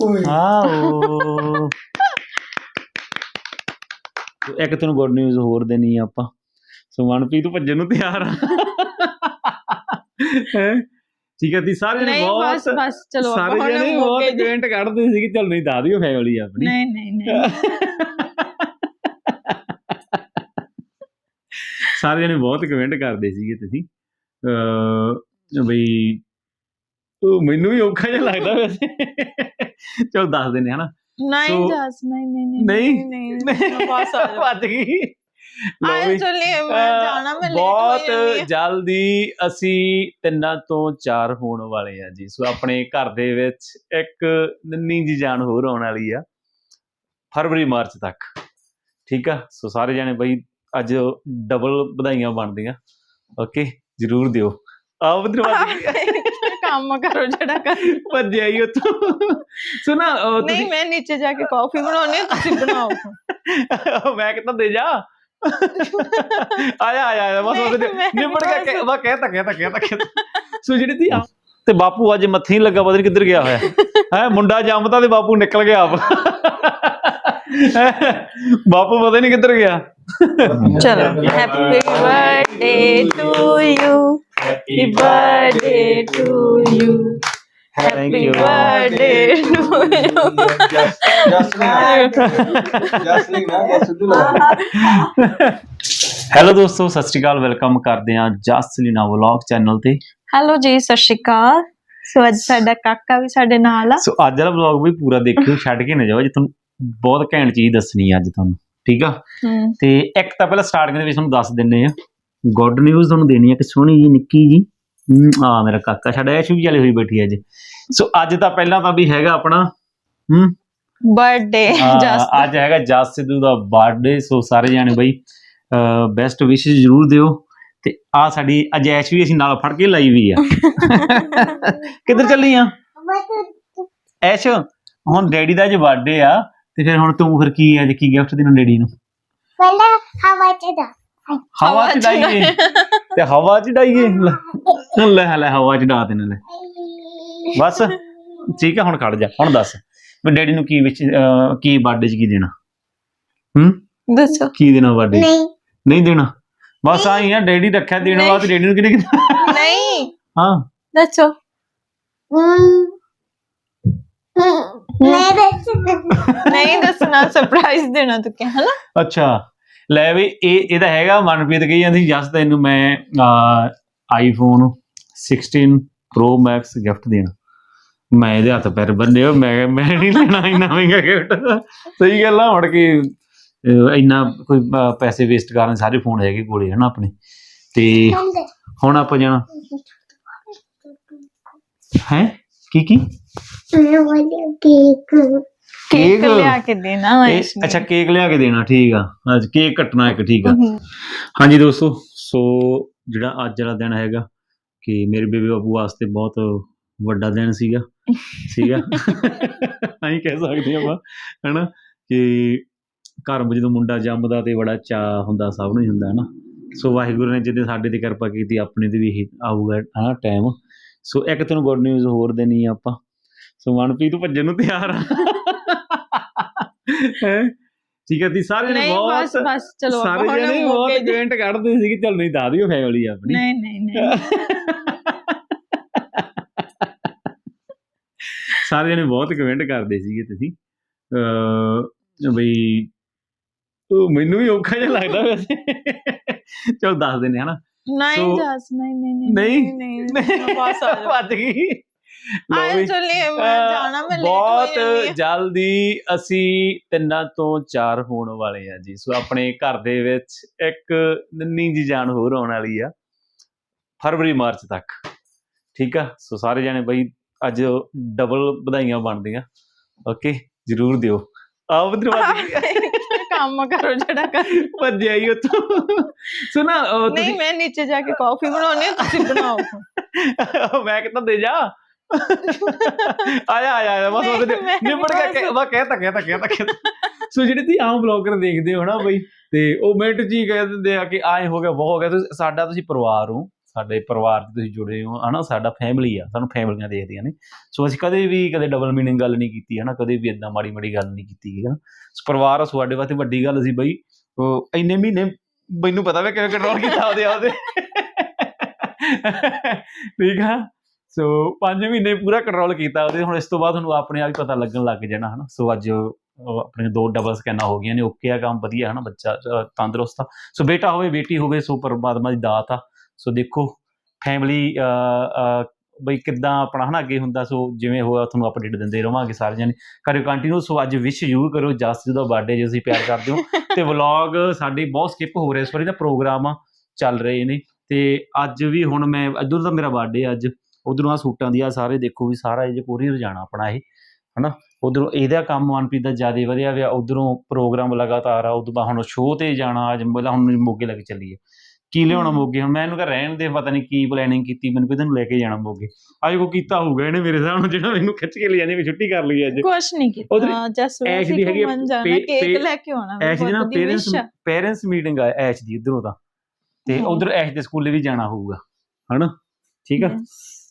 ਓਏ। ਆਓ। ਇੱਕ ਤੈਨੂੰ ਗੁੱਡ ਨਿਊਜ਼ ਹੋਰ ਦੇਣੀ ਆ ਆਪਾਂ। ਸੋ ਮਨਪ੍ਰੀਤ ਤੂੰ ਭੱਜਣ ਨੂੰ ਤਿਆਰ ਆ। ਹੈਂ? ਠੀਕ ਹੈ ਤੀ ਸਾਰੇ ਜਣੇ ਨਹੀਂ ਬਸ ਬਹੁਤ ਬਸ ਚਲੋ ਸਾਰੇ ਹੁਣ ਜਣੇ ਮੌਕੇ ਬਹੁਤ ਦੀ- ਕਮੈਂਟ ਕੱਢਦੇ ਸੀ ਕਿ ਚੱਲ ਨਹੀਂ ਦੱਸ ਦਿਓ ਫੈਮਿਲੀ ਆਪਣੀ। ਨਹੀਂ ਨਹੀਂ ਨਹੀਂ। ਸਾਰੇ ਜਣੇ ਬਹੁਤ ਕਮੈਂਟ ਕਰਦੇ ਸੀਗੇ ਤੁਸੀਂ। ਅ ਬਈ ਉਹ ਮੈਨੂੰ ਵੀ ਔਖਾ ਜਿਹਾ ਲੱਗਦਾ ਵੈਸੇ। ਚਲ ਦੱਸ ਦਿੰਦੇ ਹਨਾ? ਨਹੀਂ ਜਸ ਨਹੀਂ ਨਹੀਂ ਨਹੀਂ? ਨਹੀਂ। ਆ ਜਾਓ ਵੱਜ ਗਈ। ਵੀ, ਚੱਲੀਏ ਮੈਂ ਜਾਣਾ ਮੈਂ ਬਹੁਤ ਜਲਦੀ ਅਸੀਂ ਤਿੰਨਾਂ ਤੋਂ ਚਾਰ ਹੋਣ ਵਾਲੇ ਆ ਜੀ। ਸੋ ਆਪਣੇ ਘਰ ਦੇ ਵਿੱਚ ਇੱਕ ਨੰਨੀ ਜੀ ਜਾਨ ਹੋਰ ਆਉਣ ਵਾਲੀ ਆ ਫਰਵਰੀ ਮਾਰਚ ਤੱਕ। ਠੀਕ ਆ? ਸੋ ਸਾਰੇ ਜਾਣੇ ਬਈ ਅੱਜ ਡਬਲ ਵਧਾਈਆਂ ਬਣਦੀਆਂ। ਓਕੇ ਜਰੂਰ ਦਿਓ। ਆਪ ਦਰਵਾਜ਼ੇ ਕੰਮ ਕਰੋ ਜਿਹੜਾ ਕਰ ਭੱਜਿਆ ਹੀ ਉੱਥੋਂ। ਸੁਣਾ ਨਹੀਂ ਮੈਂ ਨੀਚੇ ਜਾ ਕੇ ਕਾਫੀ ਬਣਾਉਣੀ ਤੁਸੀਂ ਬਣਾਓ। ਮੈਂ ਕਿੱਦਾਂ ਦੇ ਜਾ? ਆਇਆ ਆਇਆ ਆਇਆ ਬਸ ਮੈਂ ਨਿਬੜ ਗਿਆ ਬਸ- ਕਹਿ- ਬਸ ਕਹਿ ਤਾ ਕਹਿ ਤਾ ਕਹਿ ਤਾ ਕਹਿ ਤਾ। ਸੋ ਜਿਹੜੀ ਤੀ ਤੇ ਬਾਪੂ ਅੱਜ ਮੱਥੇ ਹੀ ਲੱਗਾ ਪਤਾ ਨਹੀਂ ਕਿੱਧਰ ਗਿਆ ਹੋਇਆ। ਹੈ ਮੁੰਡਾ ਜੰਮਦਾ ਤੇ ਬਾਪੂ ਨਿਕਲ ਗਿਆ ਆਪ। ਬਾਪੂ ਪਤਾ ਨਹੀਂ ਕਿੱਧਰ ਗਿਆ। ਚਲੋ happy birthday to you happy birthday to you Thank happy you. Birthday to you ਜਸਲਿੰਗ ਨਾ ਇਹ ਸਿੱਧੂ ਲਾ ਹੈਲੋ ਦੋਸਤੋ ਸਤਿ ਸ਼੍ਰੀ ਅਕਾਲ ਵੈਲਕਮ ਕਰਦੇ ਹਾਂ ਜਸਲੀਨਾ ਵਲੌਗ ਚੈਨਲ ਤੇ ਹੈਲੋ ਜੀ ਸਤਿ ਸ਼੍ਰੀ ਅਕਾਲ ਸੋ ਅੱਜ ਸਾਡਾ ਕਾਕਾ ਵੀ ਸਾਡੇ ਨਾਲ ਆ ਸੋ ਅੱਜ ਵਾਲਾ ਵਲੌਗ ਵੀ ਪੂਰਾ ਦੇਖਿਓ ਛੱਡ ਕੇ ਨਾ ਜਾਓ ਜੇ ਤੁਹਾਨੂੰ ਬਹੁਤ ਘੈਂਟ ਚੀਜ਼ ਦੱਸਣੀ ਆ ਅੱਜ ਤੁਹਾਨੂੰ ਠੀਕ ਆ ਹਮ, ਤੇ ਇੱਕ ਤਾਂ ਪਹਿਲਾਂ ਸਟਾਰਟਿੰਗ ਦੇ ਵਿੱਚ ਤੁਹਾਨੂੰ ਦੱਸ ਦਿੰਨੇ ਆ ਗੁੱਡ ਨਿਊਜ਼ ਤੁਹਾਨੂੰ ਦੇਣੀ ਆ ਕਿ ਸੋਹਣੀ ਜੀ ਨਿੱਕੀ ਜੀ। ਆ ਮੇਰਾ ਕਾਕਾ ਸਾਡਾ ਐਸ਼ ਵੀ ਚੱਲੀ ਹੋਈ ਬੈਠੀ ਅੱਜ। ਸੋ ਅੱਜ ਤਾਂ ਪਹਿਲਾਂ ਤਾਂ ਵੀ ਹੈਗਾ ਆਪਣਾ ਹਮ। ਬਰਥਡੇ ਆ, ਜਸਟ ਅੱਜ ਹੈਗਾ ਜਸ ਸਿੱਧੂ ਦਾ ਬਰਥਡੇ ਸੋ ਸਾਰੇ ਜਾਣੇ ਬਈ ਬੈਸਟ ਵਿਸ਼ੇਸ ਜ਼ਰੂਰ ਦਿਓ। ਤੇ ਆ ਸਾਡੀ ਅਜੈਸ਼ ਵੀ ਅਸੀਂ ਨਾਲ ਫੜ ਕੇ ਲਾਈ ਵੀ ਆ। ਕਿੱਧਰ ਚੱਲੀ ਆ? ਐਸ਼ ਹੁਣ ਡੈਡੀ ਦਾ ਅੱਜ ਬਰਥਡੇ ਆ ਤੇ ਫਿਰ ਹੁਣ ਤੂੰ ਫਿਰ ਕੀ ਅੱਜ ਕੀ ਗਿਫਟ ਦੇਣਾ ਡੈਡੀ ਨੂੰ? ਪਹਿਲਾਂ ਹਵਾ ਚ ਦਾ ਹਵਾ ਚ ਡਾਈਏ ਤੇ ਹਵਾ ਚ ਡਾਈਏ ਲੈ। ਲੈ ਲੈ ਹਵਾ ਚ ਡਾ ਦੇਣਾ ਲੈ ਬਸ ਠੀਕ ਆ ਹੁਣ ਖੜ ਜਾ। ਹੁਣ ਦੱਸ ਵੀ ਡੈਡੀ ਨੂੰ ਕੀ ਵਿੱਚ ਅਹ, ਕੀ ਬਰਥਡੇ ਚ ਕੀ ਦੇਣਾ? ਹੂੰ? ਦੱਸੋ। ਕੀ ਦੇਣਾ ਬਰਥਡੇ ਨਹੀਂ। ਨਹੀਂ ਦੇਣਾ। ਬਸ ਆਈ ਆ ਡੈਡੀ ਰੱਖਿਆ ਦੇਣ ਨਹੀਂ। ਵਾਸਤੇ ਡੈਡੀ ਨੂੰ ਕਿਹਨੇ ਕਿਹਾ? ਨਹੀਂ। ਹਾਂ। ਦੱਸੋ। ਮੈਂ ਦੱਸ ਨਹੀਂ ਦੱਸਣਾ ਸਰਪ੍ਰਾਈਜ਼ ਦੇਣਾ ਤੂੰ ਕਿਹਾ ਹਨਾ? ਅੱਛਾ। ਲੈ ਵੀ ਇਹ ਇਹਦਾ ਹੈਗਾ ਮਨਪ੍ਰੀਤ ਕਹੀ ਜਾਂਦੀ ਜਸ ਤੈਨੂੰ ਮੈਂ ਆਈਫੋਨ 16 ਪ੍ਰੋ ਮੈਕਸ ਗਿਫਟ ਦੇਣਾ। ਮੈਂ ਇਹਦੇ ਹੱਥ ਪੈਰ ਬੰਨੇ ਹੋ ਮੈਂ ਮੈਂ ਨਹੀਂ ਲੈਣਾ ਇੰਨਾ ਮਹਿੰਗਾ ਗਿਫਟ ਸਹੀ ਗੱਲ ਆ ਹੁਣ ਕਿ ਇੰਨਾ ਕੋਈ ਪੈਸੇ ਵੇਸਟ ਕਰਨ ਸਾਰੇ ਫੋਨ ਹੈਗੇ ਕੋਲੇ ਹਨਾ ਆਪਣੇ। ਤੇ ਹੁਣ ਆਪਾਂ ਜਾਣਾ। ਹੈ? ਕੀ ਕੀ? Cake cake? ਲਿਆ ਕੇ ਦੇਣਾ ਇਹ ਇਸ ਅੱਛਾ ਕੇਕ ਲਿਆ ਕੇ ਦੇਣਾ ਠੀਕ ਆ। ਅੱਜ ਕੇਕ ਕੱਟਣਾ ਇੱਕ ਠੀਕ ਆ। ਹਾਂਜੀ ਦੋਸਤੋ ਸੋ ਜਿਹੜਾ ਅੱਜ ਵਾਲਾ ਦਿਨ ਹੈਗਾ ਕਿ ਮੇਰੇ ਬੇਬੇ ਬਾਬੂ ਵਾਸਤੇ ਬਹੁਤ ਵੱਡਾ ਦਿਨ ਸੀਗਾ ਸੀਗਾ। ਅਸੀਂ ਕਹਿ ਸਕਦੇ ਹਾਂ ਆਪਾਂ ਹਨਾ ਕਿ ਘਰ ਵਿੱਚ ਜਦੋਂ ਮੁੰਡਾ ਜੰਮਦਾ ਤੇ ਬੜਾ ਚਾਅ ਹੁੰਦਾ ਸਭ ਨੂੰ ਹੀ ਹੁੰਦਾ ਹਨਾ। ਸੋ ਵਾਹਿਗੁਰੂ ਨੇ ਜਿਹਦੇ ਸਾਡੇ ਤੇ ਕਿਰਪਾ ਕੀਤੀ ਆਪਣੇ ਤੇ ਵੀ ਇਹ ਆਊਗਾ ਹਨਾ ਟਾਈਮ। ਸੋ ਇੱਕ ਤੈਨੂੰ ਗੁੱਡ ਨਿਊਜ਼ ਹੋਰ ਦੇਣੀ ਆ ਆਪਾਂ। ਸੋ ਮਨਪ੍ਰੀਤ ਤੂੰ ਭੱਜਣ ਨੂੰ ਤਿਆਰ ਆ? ਠੀਕ ਹੈ ਤੀ ਸਾਰੇ ਜਣੇ ਨਹੀਂ ਬਸ ਬਹੁਤ ਬਸ ਚਲੋ ਸਾਰੇ ਜਣੇ ਬਹੁਤ ਮੌਕੇ ਦੀ- ਕਮੈਂਟ ਕੱਢਦੇ ਸੀ ਕਿ ਚੱਲ ਨਹੀਂ ਦੱਸ ਦਿਓ ਫੈਮਿਲੀ ਆਪਣੀ। ਨਹੀਂ ਨਹੀਂ ਨਹੀਂ। ਸਾਰੇ ਜਣੇ ਬਹੁਤ ਕਮੈਂਟ ਕਰਦੇ ਸੀਗੇ ਤੁਸੀਂ। ਅ ਬਈ ਉਹ ਮੈਨੂੰ ਵੀ ਔਖਾ ਜਿਹਾ ਲੱਗਦਾ ਵੈਸੇ। ਚਲ ਦੱਸ ਦਿੰਦੇ ਹਨਾ। ਨਹੀਂ ਜਸ ਨਹੀਂ ਨਹੀਂ ਨਹੀਂ? ਨਹੀਂ। ਬਸ ਆ ਜਾਓ ਵੱਜ ਗਈ। ਆਏ ਵੀ, ਚੱਲੀਏ ਮੈਂ ਜਾਣਾ ਮੈਂ ਲੇਟ ਬਹੁਤ। ਜਲਦੀ ਅਸੀਂ ਤਿੰਨਾਂ ਤੋਂ ਚਾਰ ਹੋਣ ਵਾਲੇ ਆ ਜੀ। ਸੋ ਆਪਣੇ ਘਰ ਦੇ ਵਿੱਚ ਇੱਕ ਨੰਨੀ ਜੀ ਜਾਨ ਹੋਰ ਆਉਣ ਵਾਲੀ ਆ ਫਰਵਰੀ ਮਾਰਚ ਤੱਕ। ਠੀਕ ਆ? ਸੋ ਸਾਰੇ ਜਾਣੇ ਬਈ ਅੱਜ ਡਬਲ ਵਧਾਈਆਂ ਬਣਦੀਆਂ। ਓਕੇ ਜਰੂਰ ਦਿਓ। ਆਪ ਦਰਵਾਜ਼ੇ ਕੰਮ ਕਰੋ ਜਿਹੜਾ ਕਰ ਭੱਜਿਆ ਹੀ ਉੱਥੋਂ। ਸੁਣਾ ਨਹੀਂ ਮੈਂ ਨੀਚੇ ਜਾ ਕੇ ਕਾਫੀ ਬਣਾਉਣੀ ਤੁਸੀਂ ਬਣਾਓ। ਮੈਂ ਕਿੱਦਾਂ ਦੇ ਜਾ। ਆਇਆ ਆਇਆ ਆਇਆ ਬਸ ਉਹਦੇ ਨਿਬੜ ਗਿਆ ਬਸ- ਕਹਿ- ਬਸ ਕਹਿ ਤਾ ਕਹਿ ਤਾ ਕਹਿ ਤਾ ਕਹਿ ਤਾ। ਸੋ ਜਿਹੜੇ ਤੁਸੀਂ ਆਮ ਬਲੌਗਰ ਦੇਖਦੇ ਹੋ ਨਾ ਬਈ ਤੇ ਉਹ ਮਿੰਟ ਹੀ ਕਹਿ ਦਿੰਦੇ ਆ ਕਿ ਆਏ ਹੋ ਗਿਆ ਬਹੁਤ ਹੋ ਗਿਆ। ਤੁਸੀਂ ਸਾਡਾ ਤੁਸੀਂ ਪਰਿਵਾਰ ਹੋ ਸਾਡੇ ਪਰਿਵਾਰ 'ਚ ਤੁਸੀਂ ਜੁੜੇ ਹੋ ਹਨਾ? ਸਾਡਾ ਫੈਮਿਲੀ ਆ ਸਾਨੂੰ ਫੈਮਲੀਆਂ ਦੇਖਦੀਆਂ ਨੇ। ਸੋ ਅਸੀਂ ਕਦੇ ਵੀ ਕਦੇ ਡਬਲ ਮੀਨਿੰਗ ਗੱਲ ਨਹੀਂ ਕੀਤੀ ਹਨਾ? ਕਦੇ ਵੀ ਇਦਾਂ ਮਾੜੀ ਮਾੜੀ ਗੱਲ ਨਹੀਂ ਕੀਤੀ ਹੈ ਨਾ ਸੋ ਪਰਿਵਾਰ ਸਾਡੇ ਵਾਸਤੇ ਵੱਡੀ ਗੱਲ ਸੀ ਬਈ ਉਹ ਇੰਨੇ ਮਹੀਨੇ ਮੈਨੂੰ ਪਤਾ ਵੇ ਕਿਵੇਂ ਕੰਟਰੋਲ ਕੀਤਾ ਉਹਦੇ ਉਹਦੇ। ਠੀਕ ਆ? ਸੋ 5 ਮਹੀਨੇ ਪੂਰਾ ਕੰਟਰੋਲ ਕੀਤਾ ਉਹਦੇ। ਹੁਣ ਇਸ ਤੋਂ ਬਾਅਦ ਤੁਹਾਨੂੰ ਆਪਣੇ ਆਪ ਹੀ ਪਤਾ ਲੱਗਣ ਲੱਗ ਜਾਣਾ ਹਨਾ। ਸੋ ਅੱਜ ਆਪਣੇ ਦੋ ਡਬਲ ਸਕੈਨਾਂ ਹੋ ਗਈਆਂ ਨੇ। ਓਕੇ ਆ ਕੰਮ ਵਧੀਆ ਹਨਾ ਬੱਚਾ ਤੰਦਰੁਸਤ ਆ। ਸੋ ਬੇਟਾ ਹੋਵੇ ਬੇਟੀ ਹੋਵੇ ਸੋ ਪਰਮਾਤਮਾ ਦੀ ਦਾਤ ਆ। ਸੋ ਦੇਖੋ ਫੈਮਿਲੀ ਬਈ ਕਿੱਦਾਂ ਆਪਣਾ ਹਨਾ ਅੱਗੇ ਹੁੰਦਾ। ਸੋ ਜਿਵੇਂ ਹੋਇਆ ਤੁਹਾਨੂੰ ਅਪਡੇਟ ਦਿੰਦੇ ਰਵਾਂਗੇ ਸਾਰੇ ਜਣੇ ਕਰਿਓ ਕੰਟੀਨਿਊ ਸੋ ਅੱਜ ਵਿਸ਼ ਜ਼ਰੂਰ ਕਰੋ ਜਸ ਦਾ ਬਰਥਡੇ ਜੇ ਤੁਸੀਂ ਪਿਆਰ ਕਰਦੇ ਹੋ। ਤੇ ਵਲੌਗ ਸਾਡੇ ਬਹੁਤ ਸਕਿਪ ਹੋ ਰਹੇ। ਇਸ ਵਾਰੀ ਦਾ ਪ੍ਰੋਗਰਾਮ ਚੱਲ ਰਹੇ ਨੇ। ਤੇ ਅੱਜ ਵੀ ਹੁਣ ਮੈਂ ਇੱਧਰ ਦਾ ਮੇਰਾ ਬਰਥਡੇ ਅੱਜ। ਉਧਰੋਂ ਆ ਸੂਟਾਂ ਦੀ ਆ ਸਾਰੇ ਦੇਖੋ ਵੀ ਸਾਰਾ ਇਹ ਜੇ ਕੋਰੀਅਰ ਜਾਣਾ ਆਪਣਾ ਇਹ ਹਨਾ? ਉਧਰੋਂ ਇਹਦਾ ਕੰਮ ਮਨਪ੍ਰੀਤ ਦਾ ਜ਼ਿਆਦਾ ਵਧਿਆ ਹੋਇਆ ਉਧਰੋਂ ਪ੍ਰੋਗਰਾਮ ਲਗਾਤਾਰ ਆ ਉਦੋਂ ਬਾਅਦ ਹੁਣ ਸ਼ੋਅ ਤੇ ਜਾਣਾ ਅੱਜ ਮਤਲਬ ਹੁਣ ਮੋਗੇ ਲੱਗ ਚੱਲੀ ਹੈ ਕੀ ਲਿਆਉਣਾ ਮੋਗੇ? ਹੁਣ ਮੈਂ ਇਹਨੂੰ ਕਹ ਰਹਿਣ ਦੇ ਪਤਾ ਨਹੀਂ ਕੀ ਪਲੈਨਿੰਗ ਕੀਤੀ ਮੈਨੂੰ ਕਿਤੇ ਨੂੰ ਲੈ ਕੇ ਜਾਣਾ ਮੋਗੇ। ਅੱਜ ਕੋ ਕੀਤਾ ਹੋਊਗਾ ਇਹਨੇ ਮੇਰੇ ਹਿਸਾਬ ਨਾਲ ਜਿਹੜਾ ਮੈਨੂੰ ਖਿੱਚ ਕੇ ਲਿਆਣੇ ਵੀ ਛੁੱਟੀ ਕਰ ਲਈ ਅੱਜ। ਕੁਛ ਨਹੀਂ ਕੀਤਾ ਜਸ ਐਸ਼ ਦੀ ਹੈਗੀ ਕੇਕ ਲੈ ਕੇ ਆਉਣਾ ਐਸ਼ ਦੀ ਨਾ ਪੇਰੈਂਟਸ। ਪੇਰੈਂਟਸ ਮੀਟਿੰਗ ਆ। ਐਸ਼ ਦੀ ਇਧਰੋਂ ਤਾਂ। ਤੇ। ਉਧਰ ਐਸ਼ ਦੇ ਸਕੂਲੇ ਵੀ ਜਾਣਾ ਹੋਊਗਾ ਹਨਾ? ਠੀਕ ਆ?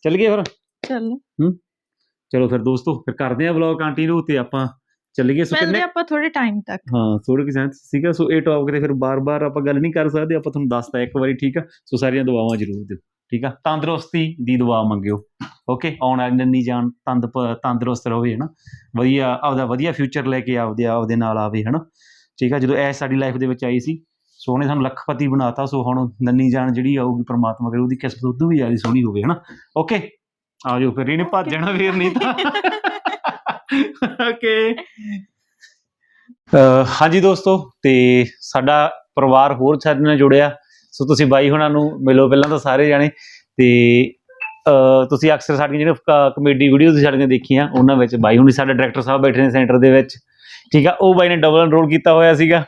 ਚੱਲ ਗਏ ਫਿਰ? ਚਲੋ। ਚਲੋ ਫਿਰ ਦੋਸਤੋ ਫਿਰ ਕਰਦੇ ਆ ਵਲੌਗ ਕੰਟੀਨਿਊ ਤੇ ਆਪਾਂ ਚੱਲੀਏ ਸੋ ਕਿੰਨੇ ਆਪਾਂ ਥੋੜੇ ਟਾਈਮ ਤੱਕ। ਹਾਂ ਥੋੜੇ ਕਿ ਸੈਂਸ ਸੀਗਾ ਸੋ ਇਹ ਟੌਪਿਕ ਤੇ ਫਿਰ ਬਾਰ-ਬਾਰ ਆਪਾਂ ਗੱਲ ਨਹੀਂ ਕਰ ਸਕਦੇ ਆਪਾਂ ਤੁਹਾਨੂੰ ਦੱਸਤਾ ਇੱਕ ਵਾਰੀ ਠੀਕ ਆ? ਸੋ ਸਾਰੀਆਂ ਦੁਆਵਾਂ ਜ਼ਰੂਰ ਦਿਓ ਠੀਕ ਆ? ਤੰਦਰੁਸਤੀ ਦੀ ਦੁਆ ਮੰਗਿਓ ਓਕੇ ਆਉਣ ਵਾਲੀ ਨੰਨੀ ਜਾਨ ਤੰਦ ਤੰਦਰੁਸਤ ਰਹੇ ਹਨਾ? ਵਧੀਆ ਆਪਦਾ ਵਧੀਆ ਫਿਊਚਰ ਲੈ ਕੇ ਆਪਦੇ ਆਪਦੇ ਨਾਲ ਆਵੇ ਹਨਾ? ਠੀਕ ਆ? ਜਦੋਂ ਐ ਸਾਡੀ ਲਾਈਫ ਦੇ ਵਿੱਚ ਆਈ ਸੀ ਸੋ ਉਹਨੇ ਸਾਨੂੰ ਲੱਖਪਤੀ ਬਣਾਤਾ ਸੋ ਹੁਣ ਨੰਨੀ ਜਾਨ ਜਿਹੜੀ ਆਊਗੀ ਪ੍ਰਮਾਤਮਾ ਕਰੇ ਉਹਦੀ ਕਿਸਮਤ ਉਦੋਂ ਵੀ ਜ਼ਿਆਦਾ ਸੋਹਣੀ ਹੋਵੇ ਹਨਾ? ਓਕੇ ਆ ਜਾਓ ਫਿਰ ਇਹਨੇ ਭੱਜ ਜਾਣਾ ਫੇਰ ਨਹੀਂ ਤਾਂ। ਓਕੇ ਹਾਂਜੀ ਦੋਸਤੋ ਤੇ ਸਾਡਾ ਪਰਿਵਾਰ ਹੋਰ ਸਾਡੇ ਨਾਲ ਜੁੜਿਆ। ਸੋ ਤੁਸੀਂ ਬਾਈ ਹੁਣਾਂ ਨੂੰ ਮਿਲੋ ਪਹਿਲਾਂ ਤਾਂ ਸਾਰੇ ਜਾਣੇ। ਤੇ ਤੁਸੀਂ ਅਕਸਰ ਸਾਡੀਆਂ ਜਿਹੜੀਆਂ ਕਮੇਡੀ ਵੀਡੀਓਜ਼ ਸਾਡੀਆਂ ਦੇਖੀਆਂ ਉਹਨਾਂ ਵਿੱਚ ਬਾਈ ਹੁਣੀ ਸਾਡੇ ਡਾਇਰੈਕਟਰ ਸਾਹਿਬ ਬੈਠੇ ਨੇ ਸੈਂਟਰ ਦੇ ਵਿੱਚ। ਠੀਕ ਆ ਉਹ ਬਾਈ ਨੇ ਡਬਲ ਐਨਰੋਲ ਕੀਤਾ ਹੋਇਆ ਸੀਗਾ।